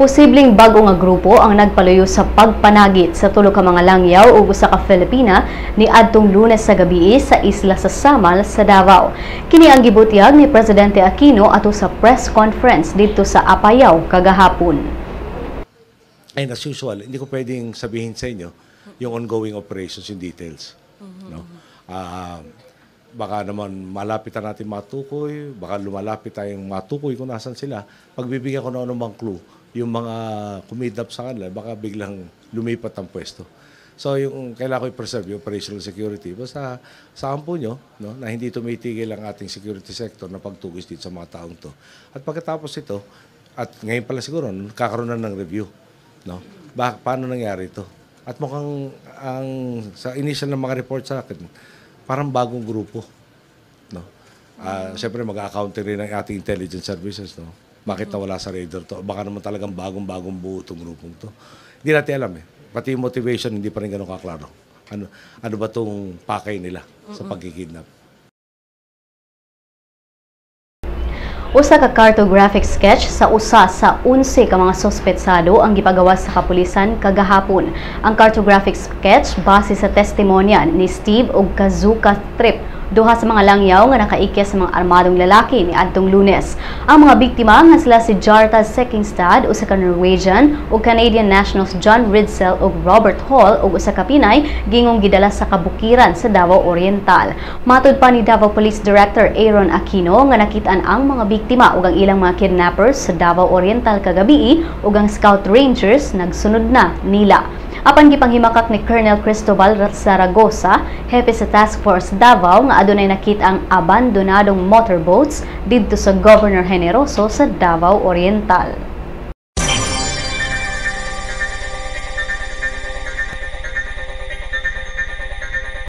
Posibleng bago nga grupo ang nagpaluyo sa pagpanagit sa tulo ka mga langyaw ug usa ka Filipina ni adtong Lunes sa gabi sa isla sa Samal sa Davao. Kini ang gibutyag ni Presidente Aquino ato sa press conference dito sa Apayao kagahapon. And as usual, hindi ko pwedeng sabihin sa inyo yung ongoing operations, yung details. No? Ah, baka naman malapitan natin matukoy, baka lumalapit tayong matukoy kung nasan sila. Pagbibigyan ko na anumang clue, yung mga kumidnap sa kanila, baka biglang lumipat ang pwesto. So yung kailangan ko i-preserve yung operational security. Basta sa ampo nyo, no, na hindi tumitigil ang ating security sector na pagtugis dito sa mga taong to. At pagkatapos ito, at ngayon pala siguro, kakaroon na ng review. No? Ba, paano nangyari ito? At mukhang ang sa initial ng mga report sa akin, parang bagong grupo. No? Ah, Siyempre, mag-accounting rin ang ating intelligence services. No? Bakit nawala sa radar to? Baka naman talagang bagong-bagong buo itong grupong to. Hindi natin alam eh. Pati motivation, hindi pa rin ganun kaklaro. Ano, ano ba itong pakay nila sa pagkikidnap? Usa ka cartographic sketch sa usa sa 11 ka mga sospetsado ang gipagawas sa kapulisan kagahapon. Ang cartographic sketch base sa testimonya ni Steve ug Kazuka Trip duha sa mga langyaw nga nakaikyas sa mga armadong lalaki ni adtong Lunes. Ang mga biktima nga sila si Jarta Sekingstad usa ka Norwegian ug Canadian nationals John Ridsell ug Robert Hall ug usa ka Pinay gingong gidala sa kabukiran sa Davao Oriental. Matud pa ni Davao Police Director Aaron Aquino nga nakitaan ang mga biktima ug ang ilang mga kidnappers sa Davao Oriental kagabi ug ang Scout Rangers nagsunod na nila. Apan gipanghimakak ni Colonel Cristobal Zaragoza, hepe sa Task Force Davao nga adunay nakita ang abandonadong motorboats didto sa Governor Generoso sa Davao Oriental.